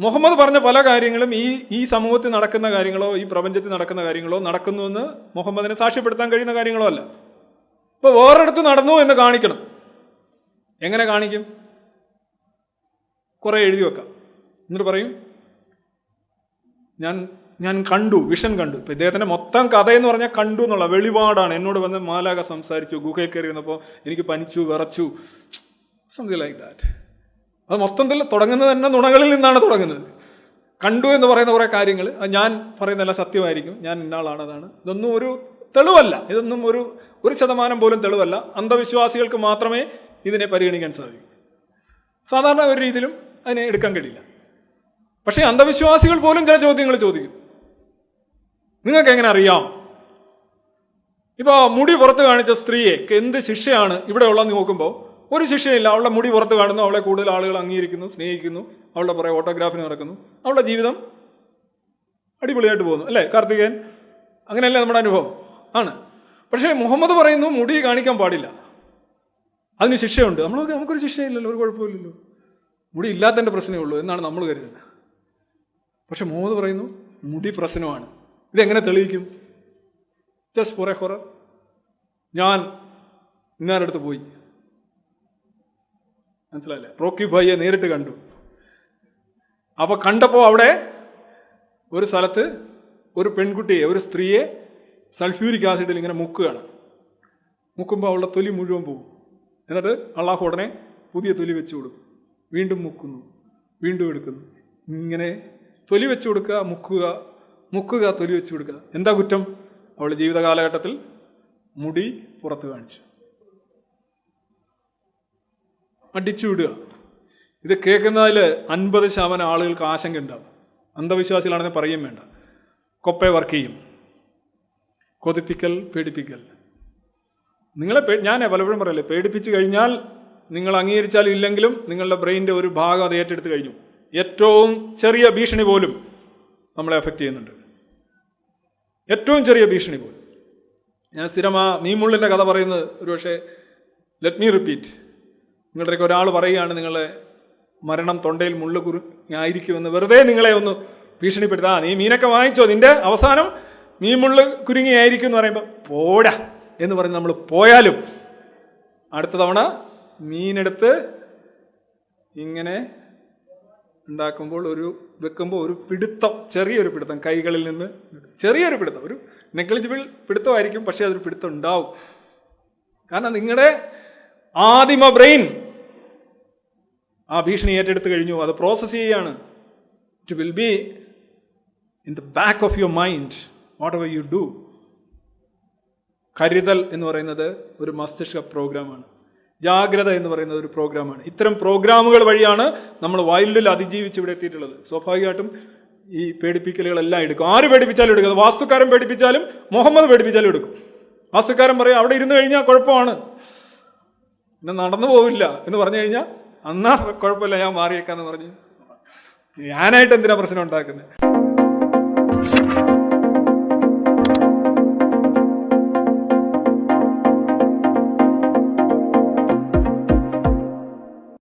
മുഹമ്മദ് പറഞ്ഞ പല കാര്യങ്ങളും ഈ ഈ സമൂഹത്തിൽ നടക്കുന്ന കാര്യങ്ങളോ ഈ പ്രപഞ്ചത്തിൽ നടക്കുന്ന കാര്യങ്ങളോ നടക്കുന്നുവെന്ന് മുഹമ്മദിനെ സാക്ഷ്യപ്പെടുത്താൻ കഴിയുന്ന കാര്യങ്ങളോ അല്ല. ഇപ്പൊ വേറെടുത്ത് നടന്നു എന്ന് കാണിക്കണം. എങ്ങനെ കാണിക്കും? കുറെ എഴുതി വെക്കാം. എന്നിട്ട് പറയും ഞാൻ ഞാൻ കണ്ടു വിഷൻ കണ്ടു. ഇപ്പൊ ഇദ്ദേഹത്തിന്റെ മൊത്തം കഥ എന്ന് പറഞ്ഞാൽ കണ്ടു എന്നുള്ള വെളിപാടാണ്. എന്നോട് വന്ന് മാലാക സംസാരിച്ചു ഗുഹയിൽ കയറി വന്നപ്പോൾ എനിക്ക് പനിച്ചു വിറച്ചു. സംതിങ് ലൈക്ക് ദാറ്റ് അത് മൊത്തത്തിൽ തുടങ്ങുന്നത് തന്നെ നുണകളിൽ നിന്നാണ് തുടങ്ങുന്നത്. കണ്ടു എന്ന് പറയുന്ന കുറേ കാര്യങ്ങൾ ഞാൻ പറയുന്നതല്ല സത്യമായിരിക്കും. ഞാൻ ഇന്നാളാണ് അതാണ്. ഇതൊന്നും ഒരു തെളിവല്ല. ഇതൊന്നും ഒരു ഒരു ശതമാനം പോലും തെളിവല്ല. അന്ധവിശ്വാസികൾക്ക് മാത്രമേ ഇതിനെ പരിഗണിക്കാൻ സാധിക്കൂ. സാധാരണ ഒരു രീതിയിലും അതിനെ എടുക്കാൻ കഴിയില്ല. പക്ഷേ അന്ധവിശ്വാസികൾ പോലും ചില ചോദ്യങ്ങൾ ചോദിക്കും. നിങ്ങൾക്ക് എങ്ങനെ അറിയാം? ഇപ്പോൾ മുടി പുറത്ത് കാണിച്ച സ്ത്രീയെ എന്ത് ശിക്ഷയാണ് ഇവിടെ ഉള്ളതെന്ന് നോക്കുമ്പോൾ ഒരു ശിക്ഷയില്ല. അവളുടെ മുടി പുറത്ത് കാണുന്നു. അവളെ കൂടുതൽ ആളുകൾ അംഗീകരിക്കുന്നു സ്നേഹിക്കുന്നു. അവളുടെ പുറകെ ഓട്ടോഗ്രാഫിന് നടക്കുന്നു. അവളുടെ ജീവിതം അടിപൊളിയായിട്ട് പോകുന്നു. അല്ലേ കാർത്തികേയൻ? അങ്ങനെയല്ലേ നമ്മുടെ അനുഭവം? ആണ്. പക്ഷേ മുഹമ്മദ് പറയുന്നു മുടി കാണിക്കാൻ പാടില്ല. അതിന് ശിക്ഷയുണ്ട്. നമ്മൾ നമുക്കൊരു ശിക്ഷയില്ലല്ലോ ഒരു കുഴപ്പമില്ലല്ലോ. മുടി ഇല്ലാത്തതിന്റെ പ്രശ്നമേ ഉള്ളൂ എന്നാണ് നമ്മൾ കരുതുന്നത്. പക്ഷെ മുഹമ്മദ് പറയുന്നു മുടി പ്രശ്നമാണ്. ഇതെങ്ങനെ തെളിയിക്കും? ജസ്റ്റ് എ ഹൊറർ ഞാൻ ഇന്നാരടുത്ത് പോയി. മനസ്സിലായില്ലേ? റോക്കി ഭയ്യെ നേരിട്ട് കണ്ടു. അപ്പൊ കണ്ടപ്പോ അവിടെ ഒരു സ്ഥലത്ത് ഒരു പെൺകുട്ടിയെ ഒരു സ്ത്രീയെ സൾഫ്യൂരിക് ആസിഡിൽ ഇങ്ങനെ മുക്കുകയാണ്. മുക്കുമ്പോൾ അവളുടെ തൊലി മുഴുവൻ പോകും. എന്നിട്ട് അള്ളാഹു ഉടനെ പുതിയ തൊലി വെച്ചു കൊടുക്കും. വീണ്ടും മുക്കുന്നു. വീണ്ടും എടുക്കുന്നു. ഇങ്ങനെ തൊലി വെച്ചു കൊടുക്കുക മുക്കുക മുക്കുക തൊലി വെച്ചു കൊടുക്കുക. എന്താ കുറ്റം? അവളുടെ ജീവിത കാലഘട്ടത്തിൽ മുടി പുറത്ത് കാണിച്ചു. അടിച്ചു വിടുക ഇത് കേൾക്കുന്നതിൽ അൻപത് ശതമാനം ആളുകൾക്ക് ആശങ്ക ഉണ്ടാവും. അന്ധവിശ്വാസികളാണെന്ന് പറയും വേണ്ട. കൊപ്പെ വർക്ക് ചെയ്യും. കൊതിപ്പിക്കൽ പേടിപ്പിക്കൽ. നിങ്ങളെ ഞാൻ പലപ്പോഴും പറയല്ലേ പേടിപ്പിച്ചു കഴിഞ്ഞാൽ നിങ്ങൾ അംഗീകരിച്ചാൽ ഇല്ലെങ്കിലും നിങ്ങളുടെ ബ്രെയിന്റെ ഒരു ഭാഗം അത് ഏറ്റെടുത്ത് കഴിഞ്ഞു. ഏറ്റവും ചെറിയ ഭീഷണി പോലും നമ്മളെ എഫക്റ്റ് ചെയ്യുന്നുണ്ട്. ഏറ്റവും ചെറിയ ഭീഷണി പോലും. ഞാൻ സ്ഥിരം ആ മീമുള്ളിന്റെ കഥ പറയുന്നത് ഒരുപക്ഷെ ലെറ്റ് മീ റിപ്പീറ്റ് നിങ്ങളുടെയൊക്കെ ഒരാൾ പറയുകയാണ് നിങ്ങളെ മരണം തൊണ്ടയിൽ മുള്ളു കുറു ആയിരിക്കുമെന്ന് വെറുതെ നിങ്ങളെ ഒന്ന് ഭീഷണിപ്പെടുത്താ നീ മീനൊക്കെ വാങ്ങിച്ചോ? നിന്റെ അവസാനം മീൻ മുള്ളു കുരുങ്ങിയായിരിക്കും എന്ന് പറയുമ്പോൾ പോടാ എന്ന് പറഞ്ഞ് നമ്മൾ പോയാലും അടുത്ത തവണ മീനെടുത്ത് ഇങ്ങനെ ഉണ്ടാക്കുമ്പോൾ ഒരു വെക്കുമ്പോൾ ഒരു പിടുത്തം ചെറിയൊരു പിടുത്തം കൈകളിൽ നിന്ന് ചെറിയൊരു പിടുത്തം ഒരു നെഗ്ലിജിബിൾ പിടുത്തമായിരിക്കും പക്ഷേ അതൊരു പിടുത്തം ഉണ്ടാവും. കാരണം നിങ്ങളുടെ ആദിമ ബ്രെയിൻ ആ ഭീഷണി ഏറ്റെടുത്ത് കഴിഞ്ഞു. അത് പ്രോസസ്സ് ചെയ്യുകയാണ് it will be in the back of your mind whatever you do കരുതൽ എന്ന് പറയുന്നത് ഒരു മസ്തിഷ്ക പ്രോഗ്രാമാണ് ജാഗ്രത എന്ന് പറയുന്നത് ഒരു പ്രോഗ്രാമാണ് ഇത്തരം പ്രോഗ്രാമുകൾ വഴിയാണ് നമ്മൾ വൈൽഡിൽ അതിജീവിച്ച് ഇവിടെ എത്തിയിട്ടുള്ളത്. സ്വാഭാവികമായിട്ടും ഈ പേടിപ്പിക്കലുകളെല്ലാം എടുക്കും. ആര് പേടിപ്പിച്ചാലും എടുക്കും. അത് വാസ്തുക്കാരൻ പേടിപ്പിച്ചാലും മുഹമ്മദ് പേടിപ്പിച്ചാലും എടുക്കും. വാസ്തുക്കാരൻ പറയും അവിടെ ഇരുന്ന് കഴിഞ്ഞാൽ കുഴപ്പമാണ്. പിന്നെ നടന്നു പോവില്ല എന്ന് പറഞ്ഞു കഴിഞ്ഞാൽ അന്നാ കുഴപ്പമില്ല ഞാൻ മാറിയേക്കാന്ന് പറഞ്ഞ്. ഞാനായിട്ട് എന്തിനാ പ്രശ്നം ഉണ്ടാക്കുന്നത്